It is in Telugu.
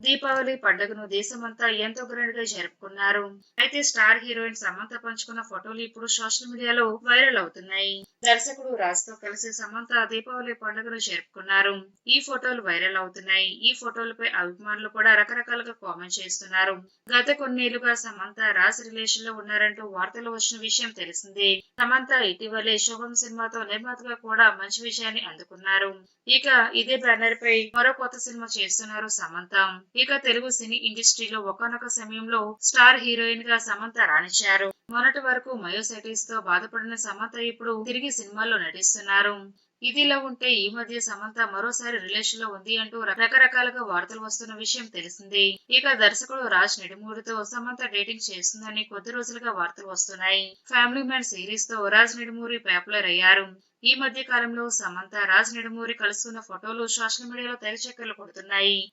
దీపావళి పండుగను దేశమంతా ఎంతో గ్రాండ్గా జరుపుకున్నారు. అయితే స్టార్ హీరోయిన్ సమంత పంచుకున్న ఫోటోలు ఇప్పుడు సోషల్ మీడియాలో వైరల్ అవుతున్నాయి. దర్శకుడు రాజ్తో కలిసి సమంత దీపావళి పండుగను జరుపుకున్నారు. ఈ ఫోటోలు వైరల్ అవుతున్నాయి. ఈ ఫోటోలపై అభిమానులు కూడా రకరకాలుగా కామెంట్ చేస్తున్నారు. గత కొన్నేళ్ళుగా సమంత రాజ్ రిలేషన్లో ఉన్నారంటూ వార్తలు వచ్చిన విషయం తెలిసిందే. సమంత ఇటీవలే శుభం సినిమాతో నిర్మాతగా కూడా మంచి విజయాన్ని అందుకున్నారు. ఇక ఇదే బ్యానర్ పై మరో కొత్త సినిమా చేస్తున్నారు సమంత. ఇక తెలుగు సినీ ఇండస్ట్రీలో ఒకనొక సమయంలో స్టార్ హీరోయిన్గా సమంత రాణించారు. మొన్నటి వరకు మయోసైటిస్తో బాధపడిన సమంత ఇప్పుడు తిరిగి సినిమాల్లో నటిస్తున్నారు. ఇదిలా ఉంటే ఈ మధ్య సమంత మరోసారి రిలేషన్లో ఉంది అంటూ రకరకాలుగా వార్తలు వస్తున్న విషయం తెలిసిందే. ఇక దర్శకుడు రాజ్ నిడుమూడితో సమంత డేటింగ్ చేస్తుందని కొద్ది రోజులుగా వార్తలు వస్తున్నాయి. ఫ్యామిలీ మ్యాన్ సిరీస్తో రాజ్ నిడుమూరి పాపులర్ అయ్యారు. ఈ మధ్య కాలంలో సమంత రాజ్ నిడుమూరి కలుస్తున్న ఫోటోలు సోషల్ మీడియాలో తెగ కొడుతున్నాయి.